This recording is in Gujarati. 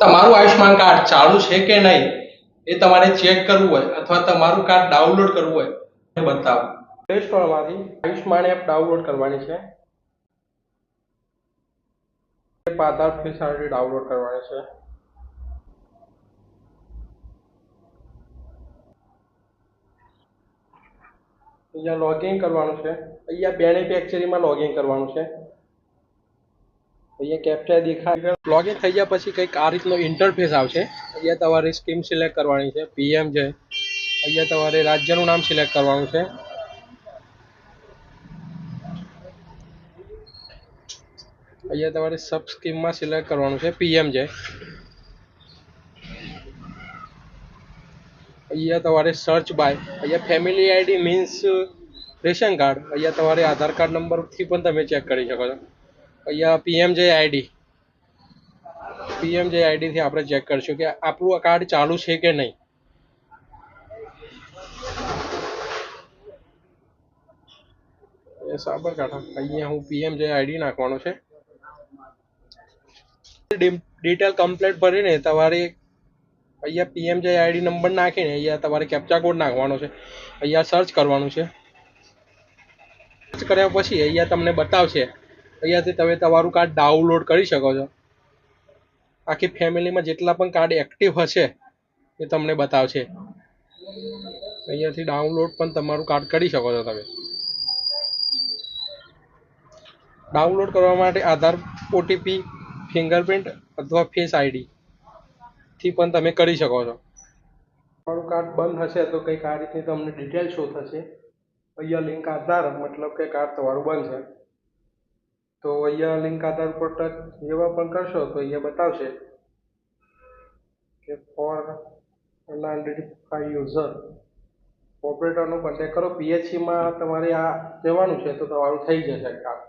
તમારું આયુષ્યમાન કાર્ડ ચાલુ છે કે નહીં, એ તમારે ચેક કરવું હોય અથવા તમારું કાર્ડ ડાઉનલોડ કરવું હોય, એ બતાવો. પ્લે સ્ટોરમાંથી આયુષ્યમાન એપ ડાઉનલોડ કરવાની છે. આધાર ફેસ આઈડી ડાઉનલોડ કરવાની છે. અહીંયા લોગિન કરવાનું છે. અહીંયા બેનિફેક્ચરીમાં લોગિન કરવાનું છે. અહીંયા કેપ્ચા દેખાય. લોગિન થઈ ગયા પછી કંઈક આ રીતનો ઇન્ટરફેસ આવશે. અહીંયા તમારે સ્કીમ સિલેક્ટ કરવાની છે. પીએમ છે. અહીંયા તમારે રાજ્યનું નામ સિલેક્ટ કરવાનું છે. અહીંયા તમારે સબ સ્કીમમાં સિલેક્ટ કરવાનું છે. પીએમ છે. અહીંયા તમારે સર્ચ બાય અહીંયા family ID means ration card અહીંયા તમારે આધાર કાર્ડ નંબરથી પણ તમે ચેક કરી શકો છો. અહીંયા પીએમજે આઈડી પીએમજે આઈડીથી આપણે ચેક કરીશું કે આપણું કાર્ડ ચાલુ છે કે નહીં. એ સાબરકાંઠા. અહીંયા હું પીએમજે આઈડી નાખવાનો છે. ડિટેલ કમ્પ્લેટ ભરીને તમારે અહીંયા પીએમજે આઈડી નંબર નાખીને અહીંયા તમારે કેપ્ચા કોડ નાખવાનો છે. અહીંયા સર્ચ કરવાનું છે. સર્ચ કર્યા પછી અહીંયા તમને બતાવશે અહીંયાથી તમે તમારું કાર્ડ ડાઉનલોડ કરી શકો છો. આખી ફેમિલીમાં જેટલા પણ કાર્ડ એક્ટિવ હશે એ તમને બતાવશે. અહીંયાથી ડાઉનલોડ પણ તમારું કાર્ડ કરી શકો છો તમે. ડાઉનલોડ કરવા માટે આધાર, ઓટીપી, ફિંગરપ્રિન્ટ અથવા ફેસ આઈડી થી પણ તમે કરી શકો છો. તમારું કાર્ડ બંધ હશે તો કંઈક આ રીતની તમને ડિટેલ શો થશે. અહીંયા લિંક આધાર, મતલબ કે કાર્ડ તમારું બંધ છે. તો અહીંયા લિંક આધાર પર ટચ એવા પણ કરશો તો અહીંયા બતાવશે કે ફોર અનઆઇડેન્ટિફાઈ યુઝર ઓપરેટરનો કોન્ટેક કરો. પીએચસીમાં તમારે આ જવાનું છે તો તમારું થઈ જશે કાર્ડ